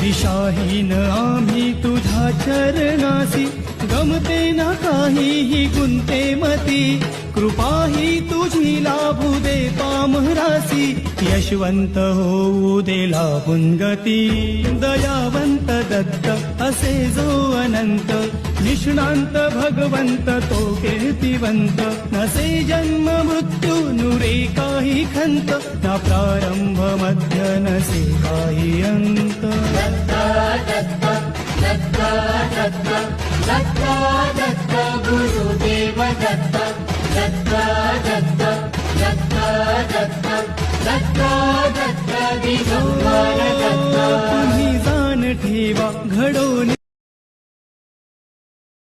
दिशाहीन आम्ही तुझ्या चरणासी गमते ना काहीही गुंते मती. कृपा ही तुझी लाभू दे पामरासी यशवंत होऊ दे लाभून गती. दयावंत दत्त असे जो अनंत. निष्णांत भगवंत तो कीर्तिवंत. नसे जन्म मृत्यू नुरे काही खंत. ना प्रारंभ मध्य नसे काही अंत. दत्त दत्त दत्त दत्त दत्त दत्त. गुरुदेव दत्त दत्त दत्ता दत्ता दिगंबर दत्ता. तुम्ही जाण ठेवा घडवून